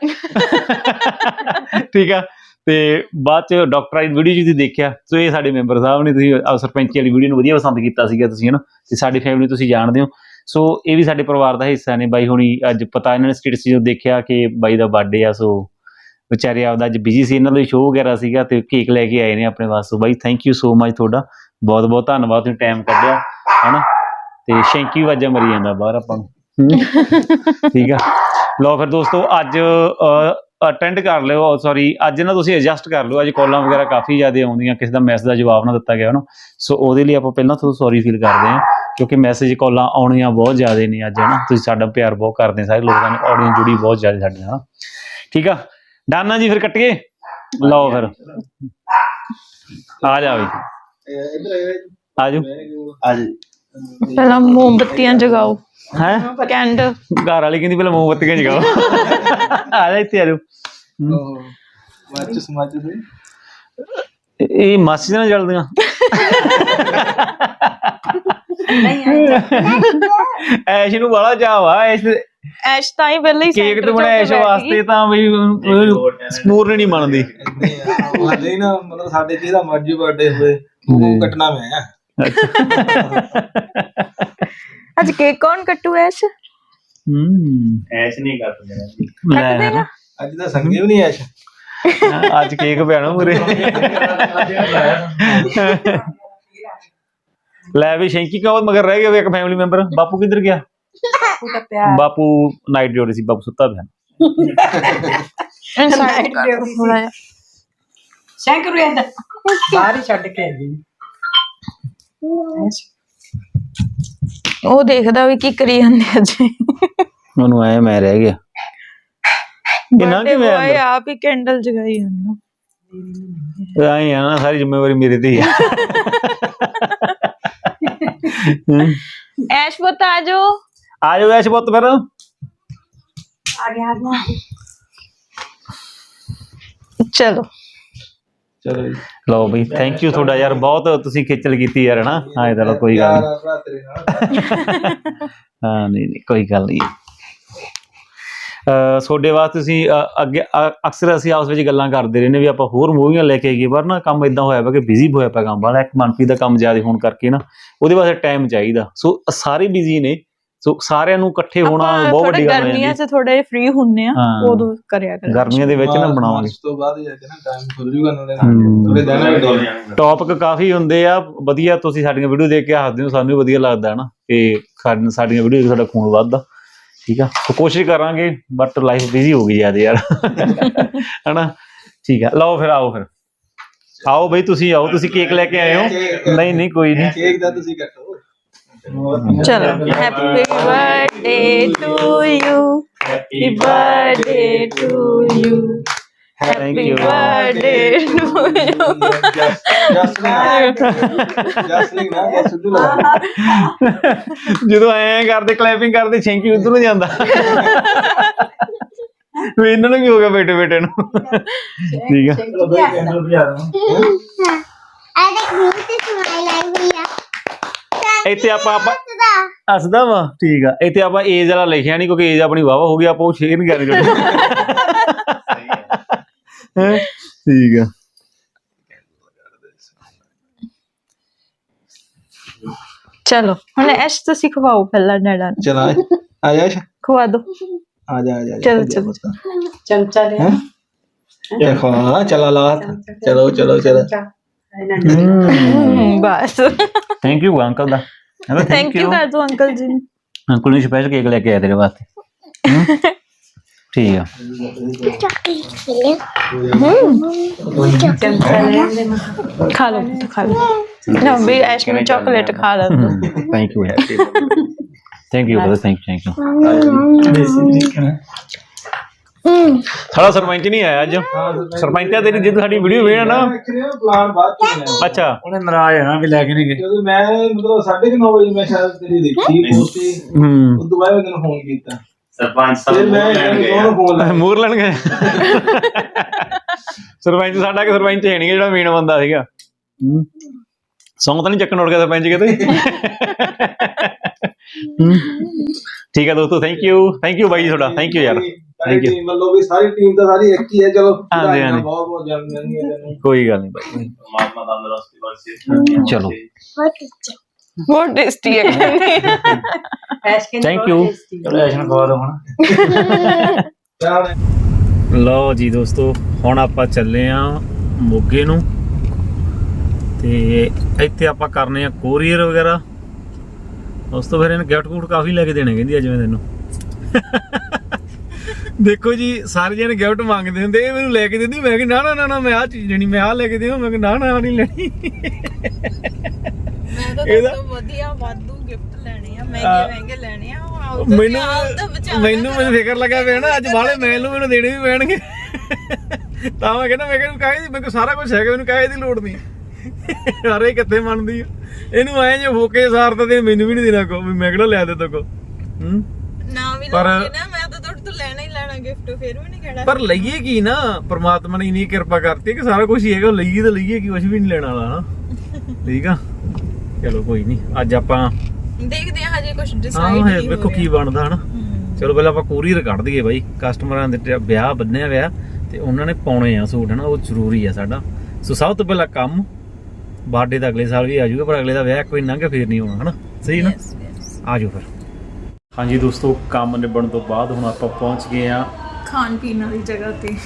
ਠੀਕ ਆ? ਤੇ ਬਾਅਦ ਚ ਡਾਕਟਰ ਆਈ ਵੀਡੀਓ ਜੀ ਤੁਸੀਂ ਦੇਖਿਆ ਸੋ ਇਹ ਸਾਡੇ ਮੈਂਬਰ ਸਾਹਿਬ ਨੇ ਤੁਸੀਂ ਸਰਪੰਚੀ ਵਾਲੀ ਵੀਡੀਓ ਨੂੰ ਵਧੀਆ ਪਸੰਦ ਕੀਤਾ ਸੀਗਾ ਤੁਸੀਂ ਹਨਾ? ਤੇ ਸਾਡੀ ਫੈਮਿਲੀ ਤੁਸੀਂ ਜਾਣਦੇ ਹੋ। ਸੋ ਇਹ ਵੀ ਸਾਡੇ ਪਰਿਵਾਰ ਦਾ ਹਿੱਸਾ ਨੇ ਬਾਈ ਹੁਣੀ। ਅੱਜ ਪਤਾ ਇਹਨਾਂ ਨੇ ਸਟੇਟਸ ਜਦੋਂ ਦੇਖਿਆ ਕਿ ਬਾਈ ਦਾ ਬਰਥਡੇ ਆ ਸੋ ਵਿਚਾਰੇ ਆਪਦਾ ਅੱਜ ਬਿਜ਼ੀ ਸੀ ਇਹਨਾਂ ਦਾ ਸ਼ੋਅ ਵਗੈਰਾ ਸੀਗਾ ਤੇ ਕੇਕ ਲੈ ਕੇ ਆਏ ਨੇ ਆਪਣੇ ਵਾਸਤੇ। ਬਾਈ ਥੈਂਕ ਯੂ ਸੋ ਮਚ ਤੁਹਾਡਾ। ਬਹੁਤ ਬਹੁਤ ਧੰਨਵਾਦ ਤੁਸੀਂ ਟਾਈਮ ਕੱਢਿਆ ਹਨਾ? ਤੇ ਸ਼ੈਂਕੀ ਵਾਜਾ ਮਰੀ ਜਾਂਦਾ ਬਾਹਰ ਆਪਾਂ ਨੂੰ। ਠੀਕ ਆ? ਲਓ ਫਿਰ ਦੋਸਤੋ ਅੱਜ ਅਟੈਂਡ ਕਰ ਲਿਓ ਸੌਰੀ ਅੱਜ ਨਾ ਤੁਸੀਂ ਐਡਜਸਟ ਕਰ ਲਿਓ ਅੱਜ ਕਾਲਾਂ ਵਗੈਰਾ ਕਾਫੀ ਜ਼ਿਆਦਾ ਆਉਂਦੀਆਂ ਕਿਸੇ ਦਾ ਮੈਸੇਜ ਦਾ ਜਵਾਬ ਨਾ ਦਿੱਤਾ ਗਿਆ ਨਾ। ਸੋ ਉਹਦੇ ਲਈ ਆਪਾਂ ਪਹਿਲਾਂ ਤੋਂ ਸੌਰੀ ਫੀਲ ਕਰਦੇ ਹਾਂ ਕਿਉਂਕਿ ਮੈਸੇਜ ਕਾਲਾਂ ਆਉਣੀਆਂ ਬਹੁਤ ਜ਼ਿਆਦਾ ਨੇ ਅੱਜ ਹਨਾ। ਤੁਸੀਂ ਸਾਡਾ ਪਿਆਰ ਬਹੁਤ ਕਰਦੇ ਸਾਰੇ ਲੋਕਾਂ ਨੇ ਆਡੀਅנס ਜੁੜੀ ਬਹੁਤ ਜ਼ਿਆਦਾ ਸਾਡੇ ਨਾਲ ਠੀਕ ਆ? ਡਾਨਾ ਜੀ ਫਿਰ ਕੱਟੀਏ ਲਓ ਫਿਰ। ਆ ਜਾ। ਬਈ ਆ ਜਾਓ ਅੱਜ ਪਹਿਲਾਂ ਮੋਮਬੱਤੀਆਂ ਜਗਾਓ। ਹੈ? ਕੈਂਡ। ਘਰ ਵਾਲੀ ਕਹਿੰਦੀ ਪਹਿਲਾਂ ਮੋਮਬੱਤੀਆਂ ਜਗਾਓ। ਆ ਜਾ ਇੱਥੇ ਆ ਜਾਓ। ਮਾਚਸ ਮਾਚਸ ਇਹ ਮਾਸੀ ਨਾਲ ਜਲਦੀਆਂ। ਐਸ਼ ਨੂੰ ਬੜਾ ਚਾਅ ਵਾ ਐਸ਼ ਐਸ਼ ਤਾਂ ਹੀ ਪਹਿਲਾਂ ਹੀ ਕੇਕ ਤੇ ਬਣਾਇਆ ਐਸ਼ ਵਾਸਤੇ। ਤਾਂ ਬਈ ਸਮੂਰ ਨਹੀਂ ਮੰਨਦੀ ਹਾਲੇ ਹੀ ਨਾ ਮਤਲਬ ਸਾਡੇ ਜਿਹਦਾ ਮਰਜ਼ੀ ਬਰਥਡੇ ਹੋਵੇ ਉਹ ਕੱਟਣਾ ਮੈਂ। ਆ ਅੱਜ ਕੇਕ ਕੌਣ ਕੱਟੂ ਐਸ਼? ਹੂੰ। ਐਸ਼ ਨਹੀਂ ਕਰਦੇ ਲੈ ਦੇਗਾ? ਅੱਜ ਤਾਂ ਸੰਗੇ ਵੀ ਨਹੀਂ ਐਸ਼। ਅੱਜ ਕੇਕ ਪਿਆਣਾ ਮੂਰੇ। ਲੈ ਵੀ ਸ਼ੈਂਕੀ ਕਾ ਮਗਰ ਰਹਿ ਗਿਆ ਵੀ ਇੱਕ ਫੈਮਿਲੀ ਮੈਂਬਰ ਬਾਪੂ ਕਿੱਧਰ ਗਿਆ? ਬਾਪੂ ਨਾਈਟ ਡਿਊਟੀ ਸੀ ਬਾਪੂ ਸੁੱਤਾ ਪਿਆ। ਇਨਸਾਈਡ ਕਰ ਥੋੜਾ ਜਿਹਾ। ਸ਼ੰਕਰ ਵੀ ਅੰਦਰ ਬਾਹਰ ਹੀ ਛੱਡ ਕੇ ਆਈ। ਉਹ ਦੇਖਦਾ ਵੀ ਕੀ ਕਰੀ ਜਾਂਦੇ ਅੱਜ ਮੈਨੂੰ ਐ ਮੈਂ ਰਹਿ ਗਿਆ। ਇਹ ਨਾ ਬਰਥਡੇ ਕਿਵੇਂ ਬॉय ਅੰਦਰ ਆਪ ਹੀ ਕੈਂਡਲ ਜਗਾਈ ਜਾਂਦਾ। ਆਈ ਆ ਨਾ ਸਾਰੀ ਜ਼ਿੰਮੇਵਾਰੀ ਮੇਰੇ ਤੇ ਹੀ ਆ। ਹਮ। ਐਸ਼ ਬਤਾ ਜੋ ਆ ਜਾਓ ਐਸ਼ ਪੁੱਤ ਫਿਰ। ਆ ਗਿਆ ਆ ਗਿਆ। ਚਲੋ। ਚਲੋ ਜੀ। ਲਓ ਬਈ ਥੈਂਕ ਯੂ ਤੁਹਾਡਾ ਯਾਰ ਬਹੁਤ ਤੁਸੀਂ ਖੇਚਲ ਕੀਤੀ ਯਾਰ ਹਨਾ? ਹਾਂ ਚਲੋ ਕੋਈ ਗੱਲ ਨਹੀਂ। ਭਰਾ ਤੇਰੇ ਨਾਲ ਹਾਂ ਨਹੀਂ ਨਹੀਂ ਕੋਈ ਗੱਲ ਨਹੀਂ। ਅ ਤੁਹਾਡੇ ਵਾਸਤੇ ਤੁਸੀਂ ਅ, ਅੱਗੇ ਅ- ਅਕਸਰ ਅਸੀਂ ਆਪਸ ਵਿੱਚ ਗੱਲਾਂ ਕਰਦੇ ਰਹਿੰਦੇ ਵੀ ਆਪਾਂ ਹੋਰ ਮੂਵੀਆਂ ਲੈ ਕੇ ਆਈਏ ਪਰ ਨਾ ਕੰਮ ਇਦਾਂ ਹੋਇਆ ਪਿਆ ਕਿ ਬਿਜ਼ੀ ਹੋਇਆ ਪਿਆ ਕੰਮ ਵਾਲਾ ਇੱਕ ਮਨਪ੍ਰੀਤ ਦਾ ਕੰਮ ਜ਼ਿਆਦਾ ਹੋਣ ਕਰਕੇ ਨਾ ਉਹਦੇ ਵਾਸਤੇ ਟਾਈਮ ਚਾਹੀਦਾ। ਸੋ ਸਾਰੇ ਬਿਜ਼ੀ ਨੇ ਸੋ ਸਾਰਿਆਂ ਨੂੰ ਇਕੱਠੇ ਹੋਣਾ ਬਹੁਤ ਵੱਡੀ ਗੱਲ ਹੋ ਗਰਮੀਆਂ 'ਚ ਥੋੜੇ ਫ੍ਰੀ ਹੁੰਨੇ ਆ। ਉਦੋਂ ਕਰਿਆ ਕਰ ਗਰਮੀਆਂ ਦੇ ਵਿੱਚ ਨਾ ਬਣਾਵਾਂਗੇ। ਮਾਰਚ ਤੋਂ ਬਾਅਦ ਜਾ ਕੇ ਨਾ ਟਾਈਮ ਖੁੱਲ ਜੂਗਾ ਨਾਲੇ। ਥੋੜੇ ਦਿਨ ਟੌਪਿਕ ਕਾਫੀ ਹੁੰਦੇ ਆ ਵਧੀਆ ਤੁਸੀਂ ਸਾਡੀਆਂ ਵੀਡੀਓ ਦੇਖ ਕੇ ਹੱਸਦੇ ਹੋ ਸਾਨੂੰ ਵੀ ਵਧੀਆ ਲੱਗਦਾ ਹੈ ਨਾ ਕਿ ਸਾਡ- ਸਾਡੀਆਂ ਵੀਡੀਓ ਸਾਡਾ ਖੂਨ ਵੱਧਦਾ। ਠੀਕ ਆ? ਸੋ ਕੋਸ਼ਿਸ਼ ਕਰਾਂਗੇ ਬਟ ਲਾਈਫ ਬਿਜ਼ੀ ਹੋ ਗਈ ਜ਼ਿਆਦਾ ਯਾਰ। ਹਨਾ? ਠੀਕ ਆ। ਲਓ ਫਿਰ ਆਓ ਫਿਰ। ਆਓ ਬਈ ਤੁਸੀਂ ਆਓ ਤੁਸੀਂ ਕੇਕ ਲੈ ਕੇ ਆਏ ਹੋ। ਨਹੀਂ ਨਹੀਂ ਕੋਈ ਨਹੀਂ। ਕੇਕ ਦਾ ਤੁਸੀਂ ਕੱਟੋ। ਚਲੋ happy birthday to you happy birthday to you happy birthday to you ਜਦੋਂ ਐਂ ਕਰਦੇ ਕਲੈਪਿੰਗ ਕਰਦੇ ਛਿੰਕੀ ਉਧਰ ਨੂੰ ਜਾਂਦਾ। ਵੀ ਇਹਨਾਂ ਨੂੰ ਕੀ ਹੋ ਗਿਆ ਬੇਟੇ ਬੇਟੇ ਨੂੰ। ਠੀਕ ਆ। ਆ ਦੇਖ ਮੂੰਹ ਤੇ ਸਮਾਈਲ ਆਈ ਹੋਈ ਆ ਇੱਥੇ ਆਪਾਂ ਆਪਾਂ ਸਦਾ ਹੱਸਦਾ ਵਾ ਠੀਕ ਆ। ਇੱਥੇ ਆਪਾਂ ਏਜ ਵਾਲਾ ਲਿਖਿਆ ਨਹੀਂ ਕਿਉਂਕਿ ਏਜ ਆਪਣੀ ਵਾਵਾ ਹੋ ਗਈ ਆਪਾਂ ਉਹ ਸ਼ੇਅਰ ਨਹੀਂ ਕਰਨੀ ਹੈਂ? ਠੀਕ ਆ। ਚਲੋ ਹੁਣ ਐਸ਼ ਤੁਸੀਂ ਖਵਾਓ ਪਹਿਲਾਂ ਡੈਡਾ ਨੂੰ। ਚਲਾ ਆ ਜਾ। ਆਸ਼ਾ। ਖਵਾ ਦੋ। ਆ ਜਾ ਆ ਜਾ ਚਲੋ, ਚਲੋ। ਚਮਚਾ ਲੈ? ਇਹ ਖਵਾ ਚਲਾ ਲਾ ਚਲੋ ਚਲੋ ਚਲੋ। ਬਸ ਥੈਂਕ ਯੂ ਅੰਕਲ ਦਾ ਥੈਂਕ ਯੂ ਕਰ ਦੋ ਅੰਕਲ ਜੀ ਨੂੰ ਅੰਕਲ ਨੇ ਸਪੈਸ਼ਲ ਕੇਕ ਲੈ ਕੇ ਆਇਆ ਤੇਰੇ ਵਾਸਤੇ। ਹਮ? ਠੀਕ ਆ। ਖਾ ਲਓ ਪੁੱਤ, ਖਾ ਲਓ। ਨਾ ਵੀ ਐਸ਼ ਨੂੰ ਚਾਕਲੇਟ ਖਾ ਲਾ ਦੋ ਥੈਂਕ ਯੂ ਯਾਰ thank you brother thank you thank you ਸਾਡਾ ਸਰਪੰਚ ਨਹੀਂ ਆਇਆ ਅੱਜ। ਸਰਪੰਚ ਤੇਰੀ ਜਦੋਂ ਸਾਡੀ ਵੀਡੀਓ ਵੇਖ ਨਾ। ਪਲਾਨ ਬਾਅਦ ਚ ਬਣਿਆ ਅੱਛਾ। ਉਹਨੇ ਨਾਰਾਜ਼ ਹੋਣਾ ਵੀ ਲੈ ਕੇ ਨਹੀਂ ਗਏ। ਜਦੋਂ ਮੈਂ ਮਤਲਬ 9:30 ਵਜੇ ਮੈਂ ਸ਼ਾਇਦ ਤੇਰੀ ਦੇਖੀ ਤੇ ਹੂੰ। ਉਸ ਤੋਂ ਬਾਅਦ ਮੈਂ ਤੈਨੂੰ ਫੋਨ ਕੀਤਾ। ਸਰਪੰਚ ਫਿਰ ਮੈਂ ਉਹਨੂੰ ਫੋਨ ਲਾਇਆ। ਮੂਰ ਲੈਣ ਗਏ ਸਰਪੰਚ ਸਾਡਾ ਕਿ ਸਰਪੰਚ ਹੈ ਨਹੀਂ ਜਿਹੜਾ ਮੇਨ ਬੰਦਾ ਸੀਗਾ। ਹੂੰ। ਸੌਂਗ ਤਾਂ ਨਹੀਂ ਚੱਕਣ ਉੜ ਗਿਆ ਸਰਪੰਚ ਕਿਤੇ। ਹੂੰ। ਠੀਕ ਹੈ ਦੋਸਤੋ ਥੈਂਕ ਯੂ ਥੈਂਕ ਯੂ ਬਾਈ ਜੀ ਤੁਹਾਡਾ। ਥੈਂਕ ਯੂ ਯਾਰ। ਸਾਰੀ. ਟੀਮ ਵੱਲੋਂ ਵੀ ਸਾਰੀ ਟੀਮ ਤਾਂ ਸਾਰੀ ਇੱਕ ਹੀ ਹੈ ਚਲੋ। ਹਾਂਜੀ, ਵਧਾਈਆਂ ਹਾਂਜੀ। ਬਹੁਤ ਬਹੁਤ ਜਨਮ ਦਿਨ ਦੀਆਂ ਤੈਨੂੰ ਕੋਈ ਗੱਲ ਨਹੀਂ ਬਾਈ ਪਰਮਾਤਮਾ ਤੰਦਰੁਸਤੀ ਬਖਸ਼ੇ। ਚਲੋ। ਬਹੁਤ ਟੇਸਟੀ ਹੈ। ਕਹਿੰਦੇ ਐਸ਼ ਕੇ Thank you. ਚਲੋ ਐਸ਼ਨ ਖਵਾ ਦੋ ਹੁਣ। ਹੈ ਲਓ ਜੀ ਦੋਸਤੋ ਹੁਣ ਆਪਾਂ ਚੱਲੇ ਆ ਮੋਗੇ ਨੂੰ। ਤੇ ਇੱਥੇ ਆਪਾਂ ਕਰਨੇ ਆ ਕੋਰੀਅਰ ਵਗੈਰਾ। ਉਸ ਤੋਂ ਫਿਰ ਇਹਨੇ ਗਿਫਟ ਗੁਫਟ ਕਾਫੀ ਲੈ ਕੇ ਦੇਣੇ ਕਹਿੰਦੀ ਅੱਜ ਮੈਂ ਤੈਨੂੰ। ਦੇਖੋ ਜੀ ਸਾਰੇ ਜਣੇ ਗਿਫਟ ਮੰਗਦੇ ਹੁੰਦੇ ਇਹ ਮੈਨੂੰ ਲੈ ਕੇ ਦਿੰਦੀ ਮੈਂ ਕਿ ਨਾ ਨਾ ਨਾ ਨਾ ਮੈਂ ਆ ਚੀਜ਼ ਲੈਣੀ ਮੈਂ ਆ ਲੈ ਕੇ ਦੇਵਾਂ ਮੈਂ ਕਿ ਨਾ ਨਾ ਆਹ ਨਹੀਂ ਲੈਣੀ। ਮੈਂ ਤਾਂ ਇਹਦਾ- ਤੋਂ ਵਧੀਆ ਵਾਧੂ ਗਿਫਟ ਲੈਣੇ ਆ ਮਹਿੰਗੇ ਮਹਿੰਗੇ ਲੈਣੇ ਆ ਉਹ ਆਪ ਮੈਨੂੰ ਮੈਨੂੰ ਮੈਨੂੰ ਫਿਕਰ ਲੱਗਾ ਪਿਆ ਨਾ ਅੱਜ ਵਾਲੇ ਮੈਨੂੰ ਮੈਨੂੰ ਦੇਣੇ ਵੀ ਪੈਣਗੇ। ਤਾਂ ਮੈਂ ਕਹਿੰਦਾ ਮੈਂ ਕਹਿੰਦਾ ਕਾਹੇ ਦੀ ਮੇਰੇ ਕੋਲ ਸਾਰਾ ਕੁਝ ਹੈਗਾ ਮੈਨੂੰ ਕਾਹੇ ਦੀ ਲੋੜ ਨਹੀਂ। ਅਰੇ ਕਿੱਥੇ ਮੰਨਦੀ ਆ। ਇਹਨੂੰ ਐ ਜੇ ਫੋਕੇ ਸਾਰਦਾ ਤੇ ਮੈਨੂੰ ਵੀ ਨਹੀਂ ਦੇਣਾ ਕੋ ਵੀ ਮੈਂ ਕਿਹੜਾ ਲਿਆ ਦੇ ਤੋ ਕੋ। ਹੂੰ? ਨਾ ਵੀ ਪਰ- ਲਵਾਂਗੇ ਨਾ ਮੈਂ ਤਾਂ ਤੁਹਾਡੇ ਤੋਂ ਲੈਣਾ ਹੀ ਲੈਣਾ ਗਿਫਟ ਫਿਰ ਵੀ ਨਹੀਂ ਕਹਿਣਾ। ਪਰ ਲਈਏ ਕੀ ਨਾ ਪ੍ਰਮਾਤਮਾ ਨੇ ਇਨੀ ਕਿਰਪਾ ਕਰਤੀ ਕਿ ਸਾਰਾ ਕੁਝ ਹੀ ਹੈਗਾ ਲਈਏ ਤਾਂ ਲਈਏ ਕੀ ਕੁਝ ਵੀ ਨਹੀਂ ਲੈਣ ਵਾਲਾ ਨਾ ਠੀਕ ਆ? ਚਲੋ ਕੋਈ ਨਹੀਂ ਅੱਜ ਆਪਾਂ ਦੇਖਦੇ ਆ ਹਜੇ ਕੁਝ ਡਿਸਾਈਡ ਨਹੀਂ ਵੇਖੋ ਕੀ ਬਣਦਾ ਹਨਾ। ਚਲੋ ਪਹਿਲਾਂ ਆਪਾਂ ਕੋਰੀਅਰ ਕੱਢ ਦਈਏ ਬਾਈ। ਕਸਟਮਰਾਂ ਦੇ ਵਿਆਹ ਬੰਨਿਆ ਵਿਆਹ ਤੇ ਉਹਨਾਂ ਨੇ ਪਾਉਣੇ ਆ ਸੂਟ ਹਨਾ? ਉਹ ਜ਼ਰੂਰੀ ਆ ਸਾਡਾ। ਸੋ ਸਭ ਤੋਂ ਪਹਿਲਾਂ ਕੰਮ ਬਰਥਡੇ ਤਾਂ ਅਗਲੇ ਸਾਲ ਵੀ ਆ ਜਾਊਗਾ ਪਰ ਅਗਲੇ ਦਾ ਵਿਆਹ ਕੋਈ ਨੰਗਾ ਫੇਰ ਨਹੀਂ ਹੋਣਾ ਹਨਾ? ਸਹੀ ਨਾ. ਆ ਜਾਓ ਫਿਰ। ਹਾਂਜੀ ਦੋਸਤੋ ਕੰਮ ਨਿਬੜਨ ਤੋਂ ਬਾਅਦ ਹੁਣ ਆਪਾਂ ਪਹੁੰਚ ਗਏ ਆ ਖਾਣ ਪੀਣ ਵਾਲੀ ਜਗ੍ਹਾ ਤੇ।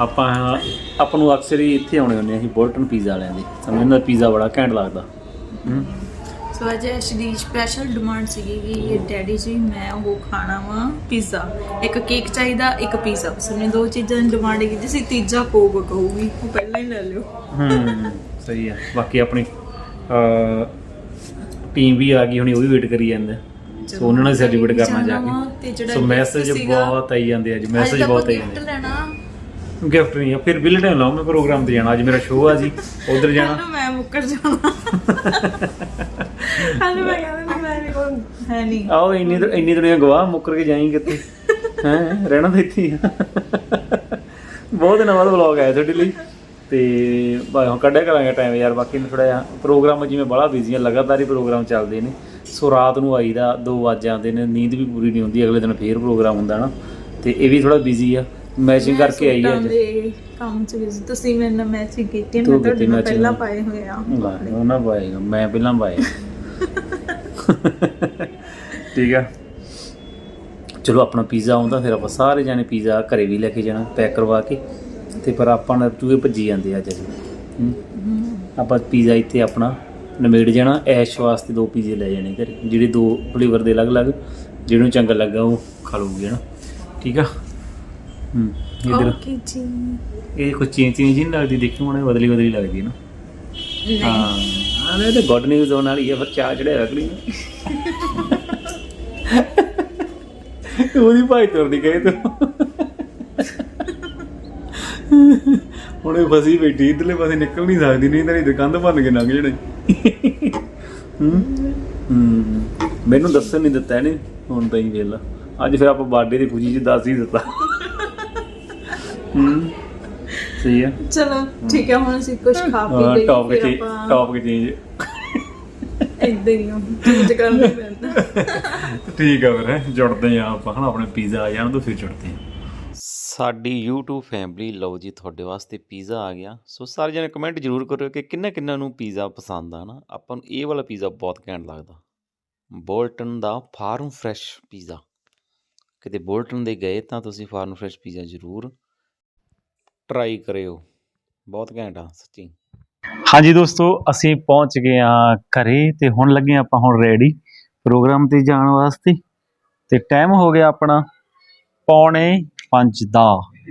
ਆਪਾਂ ਆਪਾਂ ਨੂੰ ਅਕਸਰ ਹੀ ਇੱਥੇ ਆਉਣੇ ਹੁੰਦੇ ਆ ਅਸੀਂ ਬੋਲਟਨ ਪੀਜ਼ਾ ਵਾਲਿਆਂ ਦੇ। ਸਾਨੂੰ ਇਹਨਾਂ ਦਾ ਪੀਜ਼ਾ ਬੜਾ ਘੈਂਟ ਲੱਗਦਾ। ਸੋ ਅੱਜ ਐਸ਼ ਦੀ ਸਪੈਸ਼ਲ ਡਿਮਾਂਡ ਸੀਗੀ ਕਿ ਇਹ ਡੈਡੀ ਜੀ ਮੈਂ ਉਹ ਖਾਣਾ ਵਾ ਪੀਜ਼ਾ। ਇੱਕ ਕੇਕ ਚਾਹੀਦਾ ਇੱਕ ਪੀਜ਼ਾ। ਉਸਨੇ ਦੋ ਚੀਜ਼ਾਂ ਦੀ ਡਿਮਾਂਡ ਕੀਤੀ ਸੀ ਤੀਜਾ ਕੋਕ ਕਹੂਗੀ। ਉਹ ਪਹਿਲਾਂ ਹੀ ਲੈ ਲਿਓ। ਹੂੰ ਸਹੀ ਆ ਬਾਕੀ ਆਪਣੀ ਟੀਮ ਵੀ ਆ ਗਈ ਹੁਣੀ ਉਹ ਵੀ ਵੇਟ ਕਰੀ ਜਾਂਦੇ। ਸੋ ਉਹਨਾਂ ਨੇ ਸੈਲੀਬ੍ਰੇਟ ਕਰਨਾ ਜਾ ਕੇ। ਸੋ ਮੈਸੇਜ ਬਹੁਤ ਆਈ ਜਾਂਦੇ ਅੱਜ ਮੈਸੇਜ ਬਹੁਤ ਆਈ ਜਾਂਦੇ ਗਿਫਟ ਨਹੀਂ ਆ ਫਿਰ ਬਿੱਲ ਟਾਈਮ ਲਾਓ ਮੈਂ ਪ੍ਰੋਗਰਾਮ ਤੇ ਜਾਣਾ ਅੱਜ ਮੇਰਾ ਸ਼ੋਅ ਆ ਜੀ ਉਧਰ ਜਾਣਾ। ਮੈਂ ਮੁੱਕਰ ਜਾਣਾ। ਹਲੋ ਮੈਂ ਕਹਿੰਦਾ ਮੇਰੇ ਕੋਲ ਹੈ ਨਹੀਂ। ਆਓ ਇੰਨੀ ਇੰਨੀ ਦੁਨੀਆ ਗਵਾਹ ਮੁੱਕਰ ਕੇ ਜਾਈਂ ਕਿੱਥੇ? ਹੈ ਰਹਿਣਾ ਤਾਂ ਇੱਥੇ ਬਹੁਤ ਦਿਨਾਂ ਬਾਅਦ ਵਲੌਗ ਆਇਆ ਤੁਹਾਡੇ ਲਈ। ਤੇ ਬਾ ਹੁਣ ਕੱਢਿਆ ਕਰਾਂਗੇ ਟਾਈਮ ਯਾਰ ਬਾਕੀ ਥੋੜਾ ਜਿਹਾ ਪ੍ਰੋਗਰਾਮ ਜਿਵੇਂ ਬੜਾ ਬਿਜ਼ੀ ਆ ਲਗਾਤਾਰ ਹੀ ਪ੍ਰੋਗਰਾਮ ਚੱਲਦੇ ਨੇ। ਸੋ ਰਾਤ ਨੂੰ ਆਈਦਾ 2 ਵਜ ਜਾਂਦੇ ਨੇ ਨੀਂਦ ਵੀ ਪੂਰੀ ਨਹੀਂ ਹੁੰਦੀ ਅਗਲੇ ਦਿਨ ਫੇਰ ਪ੍ਰੋਗਰਾਮ ਹੁੰਦਾ ਨਾ। ਤੇ ਇਹ ਵੀ ਥੋੜਾ ਬਿਜ਼ੀ ਆ ਮੈਚਿੰਗ ਕਰਕੇ ਆਈ ਸੂਟਾਂ ਅੱਜ ਕੰਮ ਚ ਤੁਸੀਂ ਮੇਰੇ ਨਾਲ ਮੈਚਿੰਗ ਕੀਤੀ ਮੈਂ ਤੁਹਾਡੇ ਨਾਲ। ਪਹਿਲਾਂ ਪਾਏ ਹੋਏ ਆ। ਲੈ, ਉਹਨਾਂ ਪਾਏਗਾ ਮੈਂ ਪਹਿਲਾਂ ਪਾਏ ਠੀਕ ਆ। ਚਲੋ ਆਪਣਾ ਪੀਜ਼ਾ ਆਉਂਦਾ ਫਿਰ ਆਪਾਂ ਸਾਰੇ ਜਾਣੇ ਪੀਜ਼ਾ ਘਰੇ ਵੀ ਲੈ ਕੇ ਜਾਣਾ ਪੈਕ ਕਰਵਾ ਕੇ। ਤੇ ਪਰ ਆਪਾਂ ਨਾਲ ਚੂਹੇ ਭੱਜੀ ਜਾਂਦੇ ਅੱਜ। ਅਸੀਂ ਹੂੰ। ਆਪਾਂ ਪੀਜ਼ਾ ਇੱਥੇ ਆਪਣਾ ਨਿਬੇੜ ਜਾਣਾ ਐਸ਼ ਵਾਸਤੇ ਦੋ ਪੀਜ਼ੇ ਲੈ ਜਾਣੇ ਘਰੇ ਜਿਹੜੇ ਦੋ ਫਲੇਵਰ ਦੇ ਅਲੱਗ-ਅਲੱਗ ਜਿਹਨੂੰ ਚੰਗਾ ਲੱਗਾ ਉਹ ਖਾ ਲੂਗੀ ਨਾ ਠੀਕ ਆ? ਹੂੰ ਇਧਰ ਓਕੇ ਜੀ। ਇਹ ਕੁਝ ਚੇਂਜ ਚੇਂਜ ਨਹੀਂ ਲੱਗਦੀ ਦੇਖੀ ਹੁਣ ਬਦਲੀ ਬਦਲੀ ਲੱਗਦੀ ਹੈ ਨਾ ਹਾਂ ਆਹ ਇਹ ਤਾਂ ਗੁੱਡ ਨਿਊਜ਼ ਹੋਣ ਵਾਲੀ ਹੈ ਫਿਰ ਚਾਹ ਚੜਿਆ ਅਗਲੀ ਨੂੰ। ਉਹਦੀ ਭਾਈ ਤੁਰਦੀ ਗਈ ਤੂੰ। ਹੁਣ ਇਹ ਫਸੀ ਬੈਠੀ ਇਧਰਲੇ ਪਾਸੇ ਨਿਕਲ ਨਹੀਂ ਸਕਦੀ ਨਹੀਂ ਤਾਂ ਇਹ ਕੰਧ ਭੰਨ ਕੇ ਲੰਘ ਜਾਣੀ। ਹੂੰ? ਹੂੰ। ਮੈਨੂੰ ਦੱਸਣ ਨਹੀਂ ਦਿੱਤਾ ਇਹਨੇ ਹੁਣ ਤਾਂ ਹੀ ਵੇਲਾ ਅੱਜ ਫਿਰ ਆਪਾਂ ਬਰਥਡੇ ਦੀ ਖੁਸ਼ੀ 'ਚ ਦੱਸ ਹੀ ਦਿੱਤਾ। ਹੂੰ? ਸਹੀ ਆ? ਚਲੋ ਠੀਕ ਹੈ ਹੁਣ ਅਸੀਂ ਕੁਝ ਖਾ ਪੀ ਲਈਏ ਟੌਪ ਫਿਰ ਕੇ ਆਪਾਂ ਟੌਪ ਚੇਂਜ ਏਦਾਂ ਹੀ ਚੇਂਜ ਕਰਨਾ ਪੈਂਦਾ ਠੀਕ ਆ ਫਿਰ ਜੁੜਦੇ ਆ ਆਪਾਂ ਹਨਾ ਆਪਣੇ ਪੀਜ਼ਾ ਆ ਜਾਣ ਤੋਂ ਫਿਰ ਜੁੜਦੇ ਆ ਸਾਡੀ YouTube ਫੈਮਿਲੀ ਲਓ ਜੀ, ਤੁਹਾਡੇ ਵਾਸਤੇ ਪੀਜ਼ਾ ਆ ਗਿਆ। ਸੋ ਸਾਰੇ ਜਣੇ ਕਮੈਂਟ ਜ਼ਰੂਰ ਕਰਿਓ ਕਿ ਕਿੰਨਾ ਕਿੰਨਾ ਨੂੰ ਪੀਜ਼ਾ ਪਸੰਦ ਆ ਨਾ ਆਪਾਂ ਨੂੰ ਇਹ ਵਾਲਾ ਪੀਜ਼ਾ ਬਹੁਤ ਘੈਂਟ ਲੱਗਦਾ। ਬੋਲਟਨ ਦਾ ਫਾਰਮ ਫਰੈਸ਼ ਪੀਜ਼ਾ ਕਿਤੇ ਬੋਲਟਨ ਦੇ ਗਏ ਤਾਂ ਤੁਸੀਂ ਫਾਰਮ ਫਰੈਸ਼ ਪੀਜ਼ਾ ਜ਼ਰੂਰ ਟਰਾਈ ਕਰਿਓ। ਬਹੁਤ ਘੈਂਟ ਆ, ਸੱਚੀ। ਹਾਂਜੀ ਦੋਸਤੋ, ਅਸੀਂ ਪਹੁੰਚ ਗਏ ਆ ਘਰੇ ਤੇ ਹੁਣ ਲੱਗੇ ਹਾਂ ਆਪਾਂ ਹੁਣ ਰੈਡੀ ਪ੍ਰੋਗਰਾਮ ਤੇ ਜਾਣ ਵਾਸਤੇ। ਤੇ ਟਾਈਮ ਹੋ ਗਿਆ ਆਪਣਾ ਪੌਣੇ 5 ਦਾ,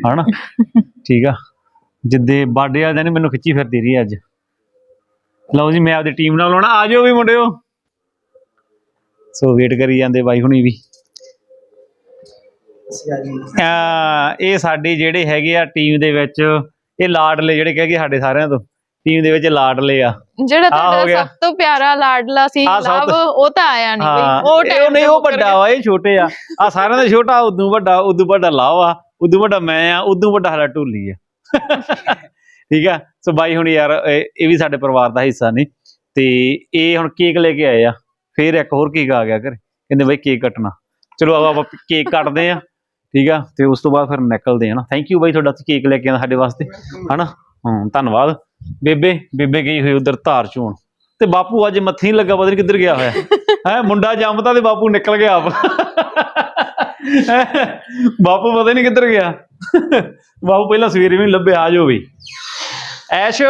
ਹਨਾ? ਠੀਕ ਆ? ਜਿੱਦੇ ਬਰਥਡੇ ਆ ਦਿਨ ਮੈਨੂੰ ਖਿੱਚੀ ਫਿਰਦੀ ਰਹੀ ਅੱਜ। ਲਓ ਜੀ, ਮੈਂ ਆਪਦੀ ਟੀਮ ਨਾਲ ਲਾਉਣਾ ਆ ਜਾਓ ਵੀ ਮੁੰਡਿਓ। ਸੋ ਵੇਟ ਕਰੀ ਜਾਂਦੇ ਬਾਈ ਹੁਣੀ ਵੀ। ਆ, ਇਹ ਸਾਡੇ ਜਿਹੜੇ ਹੈਗੇ ਆ ਟੀਮ ਦੇ ਵਿੱਚ, ਇਹ ਲਾਡਲੇ ਜਿਹੜੇ ਕਹਗੇ ਸਾਡੇ ਸਾਰਿਆਂ ਤੋਂ। ਟੀਮ ਦੇ ਵਿੱਚ ਲਾਡਲੇ ਆ। ਜਿਹੜਾ ਤੁਹਾਡਾ। ਸਭ ਤੋਂ ਪਿਆਰਾ ਲਾਡਲਾ ਸੀ ਲਵ ਉਹ ਤਾਂ ਆਇਆ ਨਹੀਂ ਬਈ ਉਹ ਟਾਈਮ ਨਹੀਂ ਉਹ ਵੱਡਾ ਵਾ ਇਹ ਛੋਟੇ ਆ। ਆ ਸਾਰਿਆਂ ਦਾ ਛੋਟਾ ਉਦੋਂ ਵੱਡਾ ਉਦੋਂ ਵੱਡਾ ਲਾਵ ਆ ਉਦੋਂ ਵੱਡਾ ਮੈਂ ਆ ਉਦੋਂ ਵੱਡਾ ਸਾਡਾ ਢੋਲੀ ਆ। ਠੀਕ ਆ? ਸੋ ਬਾਈ ਹੁਣ ਯਾਰ ਇਹ ਵੀ ਸਾਡੇ ਪਰਿਵਾਰ ਦਾ ਹਿੱਸਾ ਨੇ। ਤੇ ਇਹ ਹੁਣ ਕੇਕ ਲੈ ਕੇ ਆਏ ਆ। ਫੇਰ ਇੱਕ ਹੋਰ ਕੇਕ ਆ ਗਿਆ ਘਰੇ। ਕਹਿੰਦੇ ਬਾਈ ਕੇਕ ਕੱਟਣਾ। ਚਲੋ ਆਪਾਂ ਕੇਕ ਕੱਟਦੇ ਆ। ਠੀਕ ਆ? ਤੇ ਉਸ ਤੋਂ ਬਾਅਦ ਫਿਰ ਨਿਕਲਦੇ ਆ ਨਾ। ਥੈਂਕ ਯੂ ਬਾਈ ਤੁਹਾਡਾ ਕੇਕ ਲੈ ਕੇ ਆਂਦਾ ਸਾਡੇ ਵਾਸਤੇ। ਹਨਾ? ਹਾਂ ਧੰਨਵਾਦ। ਬੇਬੇ ਬੇਬੇ ਗਈ ਹੋਈ ਉਧਰ ਧਾਰ ਚੋਣ। ਤੇ ਬਾਪੂ ਅੱਜ ਮੱਥੀ ਨਹੀਂ ਲੱਗਾ ਪਤਾ ਨੀ ਕਿੱਧਰ ਗਿਆ ਹੋਇਆ। ਹੈ ਮੁੰਡਾ ਜੰਮਦਾ ਤੇ ਬਾਪੂ ਨਿਕਲ ਗਿਆ ਆਪ। ਬਾਪੂ ਪਤਾ ਨਹੀਂ ਕਿੱਧਰ ਗਿਆ। ਬਾਪੂ ਪਹਿਲਾਂ ਸਵੇਰੇ ਵੀ ਨੀ ਲੱਭਿਆ ਆ ਜਾਓ ਵੀ। ਐਸ਼।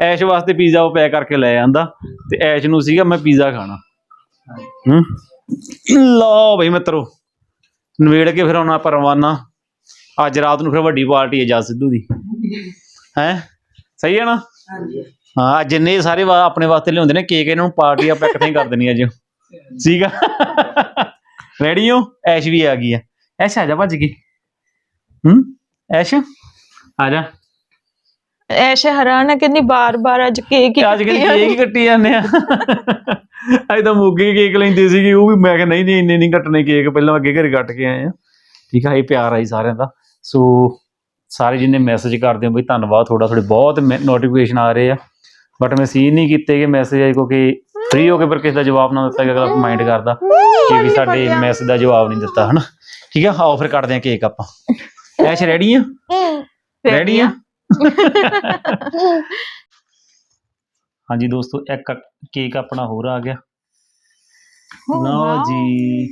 ਐਸ਼ ਵਾਸਤੇ ਪੀਜ਼ਾ ਉਹ ਪੈਕ ਕਰਕੇ ਲੈ ਆਂਦਾ। ਤੇ ਐਸ਼ ਨੂੰ ਸੀਗਾ ਮੈਂ ਪੀਜ਼ਾ ਖਾਣਾ। ਹੂੰ? ਲਓ ਬਈ ਮਿੱਤਰੋ ਨਵੇੜ ਕੇ ਫਿਰ ਆਉਣਾ ਆਪਾਂ ਰਵਾਨਾ। ਅੱਜ ਰਾਤ ਨੂੰ ਫਿਰ ਵੱਡੀ ਪਾਰਟੀ ਹੈ ਜਾ ਸਿੱਧੂ ਦੀ। ਹੈ? ਸਹੀ ਹੈ ਨਾ? ਹਾਂ ਜਿੰਨੇ ਸਾਰੇ ਵਾ- ਆਪਣੇ ਵਾਸਤੇ ਲਿਆਉਂਦੇ ਨੇ ਕੇਕ ਇਹਨਾਂ ਨੂੰ ਪਾਰਟੀ ਆਪਾਂ ਇਕੱਠੇ ਕਰ ਦੇਣੀ ਅੱਜ। ਠੀਕ ਆ? ਰੈਡੀ ਹੋ? ਐਸ਼ ਵੀ ਆ ਗਈ ਆ। ਐਸ਼ ਆ ਜਾ ਭੱਜ ਕੇ। ਹੂੰ? ਐਸ਼? ਆ ਜਾ। ਐਸ਼ ਹੈਰਾਨ ਹੈ ਕਹਿੰਦੀ ਬਾਰ-ਬਾਰ ਅੱਜ ਕੇਕ ਹੀ ਅੱਜ ਕੇਕ ਹੀ ਕੱਟੀ ਜਾਂਦੇ ਆ। ਅੱਜ ਤਾਂ ਮੋਗੇ ਕੇਕ ਲੈਂਦੇ ਸੀਗੇ ਉਹ ਵੀ ਮੈਂ ਕਿਹਾ ਨਹੀਂ ਨਹੀਂ ਇੰਨੇ ਨਹੀਂ ਕੱਟਣੇ ਕੇਕ ਪਹਿਲਾਂ ਅੱਗੇ ਘਰੇ ਕੱਟ ਕੇ ਆਏ ਆ। ਠੀਕ ਆ ਇਹ ਪਿਆਰ ਆਈ ਸਾਰਿਆਂ ਦਾ। ਸੋ ਸਾਰੇ ਜਿੰਨੇ ਮੈਸੇਜ ਕਰਦੇ ਹੋ ਬਈ ਧੰਨਵਾਦ ਤੁਹਾਡਾ ਤੁਹਾਡੇ ਬਹੁਤ ਨੋਟੀਫਿਕੇਸ਼ਨ ਆ ਰਹੇ ਆ। ਬਟ ਮੈਂ ਸੀਨ ਨਹੀਂ ਕੀਤੇ ਕਿ ਮੈਸੇਜ ਆਈ ਕਿਉਂਕਿ ਫ੍ਰੀ ਹੋ ਕੇ ਪਰ ਕਿਸੇ ਦਾ ਜਵਾਬ ਨਾ ਦਿੱਤਾ ਗਿਆ ਅਗਲਾ ਮਾਈਂਡ ਕਰਦਾ ਕਿ ਵੀ ਸਾਡੇ ਮੈਸੇਜ ਦਾ ਜਵਾਬ ਨਹੀਂ ਦਿੱਤਾ ਹਨਾ? ਠੀਕ ਆ? ਆਓ ਫਿਰ ਕੱਟਦੇ ਆ ਕੇਕ ਆਪਾਂ। ਐਸ਼ ਰੈਡੀ ਆ? ਰੈਡੀ ਆ। ਹਾਂਜੀ ਦੋਸਤੋ ਇੱਕ ਕੇਕ ਆਪਣਾ ਹੋਰ ਆ ਗਿਆ। ਲਓ ਜੀ।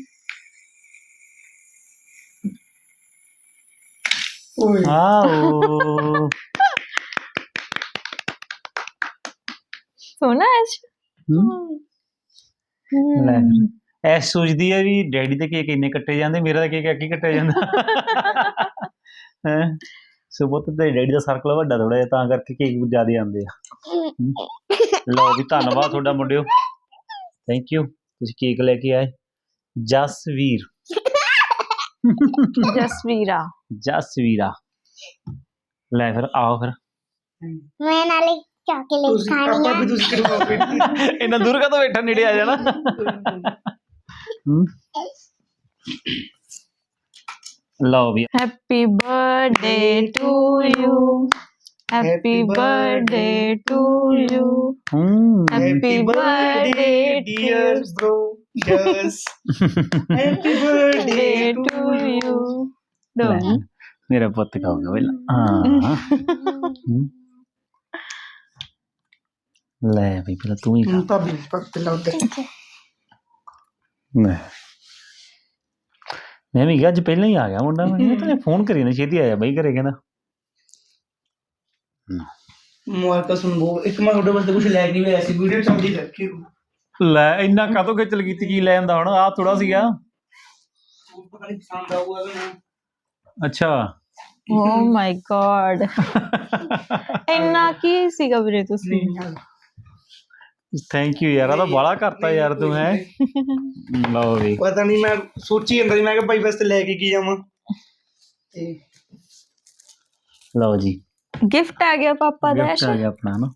ਆਓ ਸੋਨਾ ਐਸ਼ ਹੂੰ। ਲੈ ਫਿਰ। ਐ ਸੋਚਦੀ ਹੈ ਵੀ ਡੈਡੀ ਦੇ ਕੇਕ ਇੰਨੇ ਕੱਟੇ ਜਾਂਦੇ ਮੇਰਾ ਤਾਂ ਕੇਕ ਇੱਕ ਹੀ ਕੱਟਿਆ ਜਾਂਦਾ। ਹੈ? ਸੋ ਤੇ ਡੈਡੀ ਦਾ ਸਰਕਲ ਵੱਡਾ ਥੋੜਾ ਜਿਹਾ ਤਾਂ ਕਰਕੇ ਕੇਕ ਜ਼ਿਆਦਾ ਆਉਂਦੇ ਆ। ਹੂੰ। ਲਓ ਵੀ ਧੰਨਵਾਦ ਤੁਹਾਡਾ ਮੁੰਡਿਓ। ਥੈਂਕ ਯੂ ਤੁਸੀਂ ਕੇਕ ਲੈ ਕੇ ਆਏ। ਜਸਵੀਰ। ਜਸਵੀਰਾ ਜਸਵੀਰਾ ਲੈ ਫਿਰ ਆਓ ਫਿਰ ਮੈਂ ਨਾਲੇ ਚਾਕਲੇਟ ਖਾਣੀ ਆ ਇਹਨਾਂ ਦੂਰ ਕਾ ਬੈਠਾ ਨੇੜੇ ਆ ਜਾਣਾ ਹੂੰ ਲਓ ਵੀ happy birthday to you happy birthday to you ਹੂੰ happy birthday dear bro. Yes. Happy birthday to you ਲੈ, ਮੇਰਾ ਪੁੱਤ ਖਾਊਗਾ ਪਹਿਲਾਂ ਹਾਂ ਹੂੰ। ਲੈ ਬਈ ਪਹਿਲਾਂ ਤੂੰ ਹੀ ਖਾ ਭਾਬੀ ਪੱਕ ਲਾਉਂਦੇ ਲੈ ਮੈਂ ਵੀ ਕਿਹਾ ਅੱਜ ਪਹਿਲਾਂ ਹੀ ਆ ਗਿਆ ਮੁੰਡਾ ਮੈਂ ਕਿਹਾ ਫੋਨ ਕਰੀ ਨਾ ਛੇਤੀ ਆਇਆ ਬਈ ਘਰੇ ਕਹਿੰਦਾ ਮੁਬਾਰਕਾਂ ਸੁਣ ਬੋ ਇੱਕ ਮੈਂ ਤੁਹਾਡੇ ਵਾਸਤੇ ਕੁਝ ਲੈ ਕੇ ਲੈ ਇੰਨਾ ਕਾਤੋਂ ਖਿੱਚਲ ਕੀਤੀ ਕੀ ਲੈ ਆਂਦਾ ਹੁਣ? ਆ ਥੋੜਾ ਸੀਗਾ। ਪਤਾ ਨਹੀਂ ਪਸੰਦ ਆਊਗਾ ਕਿ ਨਹੀਂ ਅੱਛਾ। ਓ ਮਾਈ ਗॉड ਇੰਨਾ ਕੀ ਸੀਗਾ ਵੀਰੇ ਤੁਸੀਂ? ਥੈਂਕ ਯੂ ਯਾਰ ਆ ਤਾਂ ਬਾਲਾ ਕਰਤਾ ਯਾਰ ਤੂੰ ਹੈ। ਲਓ ਵੀ। ਪਤਾ ਨਹੀਂ ਮੈਂ ਸੋਚੀ ਜਾਂਦਾ ਸੀ ਮੈਂ ਕਿਹਾ ਭਾਈ ਵਾਸਤੇ ਲੈ ਕੇ ਕੀ ਜਾਵਾਂ। ਤੇ ਲਓ ਜੀ। ਗਿਫਟ ਆ ਗਿਆ ਪਾਪਾ ਦਾ ਗਿਫਟ ਆ ਗਿਆ ਆਪਣਾ ਨਾ